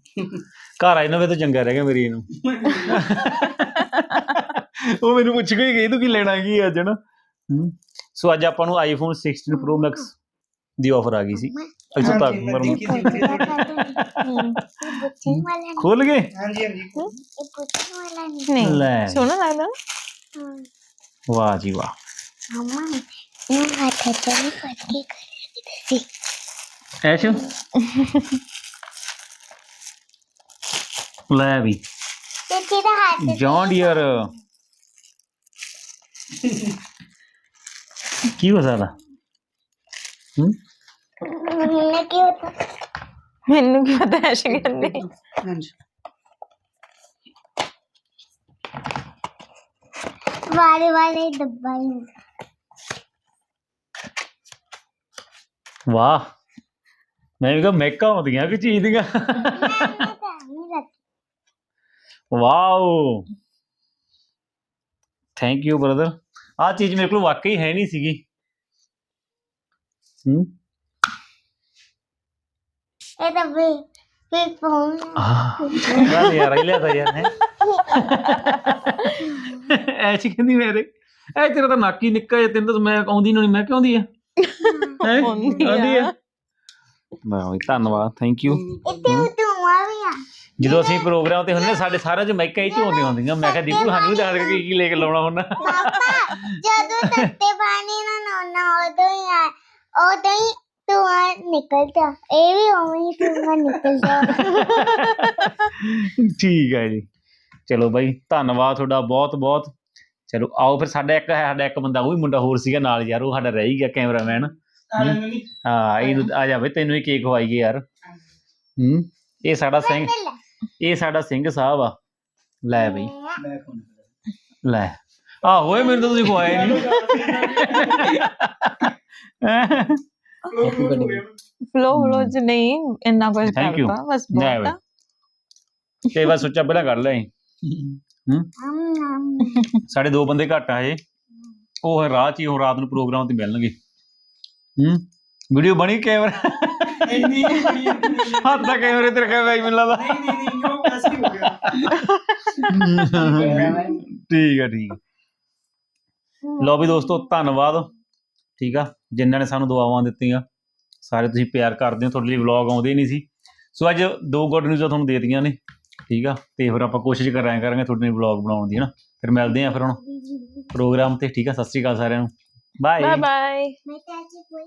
ਘਰ ਆਈ ਨਾ ਵੇ ਤਾਂ ਚੰਗਾ ਰਹਿ ਗਿਆ ਮੇਰੀ ਨੂੰ। ਉਹ ਮੈਨੂੰ ਪੁੱਛ ਕੇ ਗਈ ਤੂੰ ਕੀ ਲੈਣਾ ਕੀ ਅੱਜ ਨਾ। ਸੋ ਅੱਜ ਆਪਾਂ ਨੂੰ ਆਈਫੋਨ 16 Pro Max ਦੀ ਆਫਰ ਆ ਗਈ ਸੀ। ਅੱਛਾ ਤਾਂ ਹਾਂਜੀ, ਮੈਂ ਦੇਖੀ ਸੀ video ਤੇ। ਪੁੱਛਣ ਵਾਲਾ ਨਹੀਂ ਖੁੱਲ ਗਏ? ਹਾਂਜੀ ਹਾਂਜੀ। ਵਾਲਾ ਨਹੀਂ ਨਹੀਂ ਲੈ ਸੋਹਣਾ ਲੱਗਦਾ ਨਾ? ਵਾਹ ਜੀ ਵਾਹ। ਮੰਮਾ ਇਹ ਹੱਥ ਤੇ ਨਹੀਂ ਫੜ ਕੇ ਕਰੀ ਸੀ। ਐਸ਼ ਲੈ ਵੀ ਤੇ ਤੇਰਾ ਹੱਥ ਜੌਨ ਡੀਅਰ ਕੀ ਹੋ ਸਕਦਾ ਹੂੰ ਮੈਨੂੰ ਕੀ ਹੋਤਾ ਮੈਨੂੰ ਕੀ ਪਤਾ ਐਸ਼ ਕਹਿੰਦੇ ਹਾਂਜੀ ਵਾਲੇ ਵਾਲੇ ਡੱਬਾ ਹੀ ਹੁੰਦਾ ਵਾਹ ਮੈਂ ਵੀ ਕਿਹਾ ਮਹਿਕਾਂ ਹੁੰਦੀਆਂ ਕਿ ਚੀਜ਼ ਦੀਆਂ ਵਾਓ। ਥੈਂਕ ਯੂ ਬ੍ਰਦਰ ਆ ਚੀਜ਼ ਮੇਰੇ ਕੋਲ ਵਾਕਈ ਹੈ ਨਹੀਂ ਸੀਗੀ। ਹੂੰ? ਇਹ ਤਾਂ ਵੀ ਵੀ ਫੋਨ ਗੱਲ ਯਾਰ ਇਹ ਲਿਆਦਾ ਯਾਰ ਹੈ। ਐਸੀ ਕਹਿੰਦੀ ਮੇਰੇ ਐ ਤੇਰਾ ਤਾਂ ਨੱਕ ਹੀ ਨਿੱਕਾ ਜਿਹਾ ਤੈਨੂੰ ਤਾਂ ਮੈਂ ਆਉਂਦੀ ਨੂੰ ਨਹੀਂ ਮੈਂ ਕਿਉਂ ਆਉਂਦੀ ਆ? ਹੈ। ਆਉਂਦੀ ਆ। ਵਾਹ ਧੰਨਵਾਦ ਥੈਂਕ ਯੂ ਇੱਥੇ ਧੂਆ ਵੀ ਆ। ਜਦੋਂ ਅਸੀਂ ਪ੍ਰੋਗਰਾਮ ਤੇ ਹੁੰਦੇ ਨਾ, ਸਾਡੇ ਸਾਰਿਆਂ ਚ ਮਾਈਕਾਂ ਹੀ ਝੋਂਦੀਆਂ ਹੁੰਦੀਆਂ। ਮੈਂ ਕਿਹਾ ਦੀਪੂ ਸਾਨੂੰ ਵੀ ਦੱਸ ਦੇ ਕੀ ਕੀ ਲੈ ਕੇ ਲਾਉਣਾ ਹੁੰਦਾ ਪਾਪਾ ਜਦੋਂ ਤੱਤੇ ਪਾਣੀ ਨਾਲ ਨਹਾਉਣਾ ਉਦੋਂ ਹੀ ਆ ਉਦੋਂ ਹੀ ਧੂਆ ਨਿਕਲਦਾ ਇਹ ਵੀ ਉਵੇਂ ਹੀ ਧੂਆ ਨਿਕਲਦਾ ਠੀਕ ਹੈ ਜੀ। ਚਲੋ ਬਾਈ ਧੰਨਵਾਦ ਤੁਹਾਡਾ ਬਹੁਤ ਬਹੁਤ। ਚਲੋ ਆਓ ਫਿਰ ਸਾਡਾ ਇੱਕ ਹੈ ਸਾਡਾ ਇੱਕ ਬੰਦਾ ਉਹ ਵੀ ਮੁੰਡਾ ਹੋਰ ਸੀਗਾ ਨਾਲ ਯਾਰ ਉਹ ਸਾਡਾ ਰਹਿ ਹੀ ਗਿਆ ਕੈਮਰਾਮੈਨ। ਹਾਂ। ਇਹਨੂੰ ਆ ਜਾਵੇ ਤੈਨੂੰ ਹੀ ਕੇਕ ਖਵਾਈਏ ਯਾਰ। ਹੂੰ ਇਹ ਸਾਡਾ ਸਿੰਘ ਇਹ ਸਾਡਾ ਸਿੰਘ ਸਾਹਿਬ ਆ। ਲੈ ਬਈ। ਲੈ ਫੋਨ ਲੈ। ਆ ਹੋਏ ਮੈਨੂੰ ਤਾਂ ਤੁਸੀਂ ਖਵਾਏ ਨਹੀਂ। ਫਲੋ ਫਲੋ ਚ ਨਹੀਂ ਇੰਨਾ ਕੁਝ Thank you. ਕਰਦਾ ਬਸ ਲੈ ਬਈ। ਤੇ ਬਸ ਸੋਚਾ ਪਹਿਲਾਂ ਕਰ ਲੈ ਹਮ। ਸਾਡੇ ਦੋ ਬੰਦੇ ਘੱਟ ਆ ਹਜੇ ਉਹ ਰਾਹ ਚ ਹੀ ਉਹ ਰਾਤ ਨੂੰ ਪ੍ਰੋਗਰਾਮ ਤੇ ਮਿਲਣਗੇ। ਹੂੰ? ਵੀਡੀਓ ਬਣੀ ਕੈਮਰਾ? ਨਹੀਂ ਨਹੀਂ ਨਹੀਂ ਹੱਥ ਦਾ ਕੈਮਰੇ ਤੇ ਰੱਖਿਆ ਹੋਇਆ ਮੈਨੂੰ ਲੱਗਦਾ। ਨਹੀਂ ਨਹੀਂ ਉਹ ਪੈਸੇ ਹੋ ਗਿਆ। ਠੀਕ ਹੈ ਠੀਕ ਲੋ ਵੀ ਦੋਸਤੋ ਧੰਨਵਾਦ। ਠੀਕ ਆ? ਜਿਨ੍ਹਾਂ ਨੇ ਸਾਨੂੰ ਦੁਆਵਾਂ ਦਿੱਤੀਆਂ। ਸਾਰੇ ਤੁਸੀਂ ਪਿਆਰ ਕਰਦੇ ਹੋ ਤੁਹਾਡੇ ਲਈ ਵਲੌਗ ਆਉਂਦੇ ਹੀ ਨਹੀਂ ਸੀ। ਸੋ ਅੱਜ ਦੋ ਗੁੱਡ ਨਿਊਜ਼ਾਂ ਤੁਹਾਨੂੰ ਦੇ ਦਿੱਤੀਆਂ ਨੇ। ਠੀਕ ਆ? ਤੇ ਫਿਰ ਆਪਾਂ ਕੋਸ਼ਿਸ਼ ਕਰਾਂ ਕਰਾਂਗੇ ਤੁਹਾਡੇ ਲਈ ਵਲੌਗ ਬਣਾਉਣ ਦੀ ਹਨਾ? ਫਿਰ ਮਿਲਦੇ ਆ ਫਿਰ ਹੁਣ। ਪ੍ਰੋਗਰਾਮ ਤੇ ਠੀਕ ਆ? ਸਤਿ ਸ਼੍ਰੀ ਅਕਾਲ ਸਾਰਿਆਂ ਨੂੰ। ਬਾਏ ਬਾਏ ਬਾਏ ਮੈਂ ਤਾਂ ਅੱਜ ਕੋਈ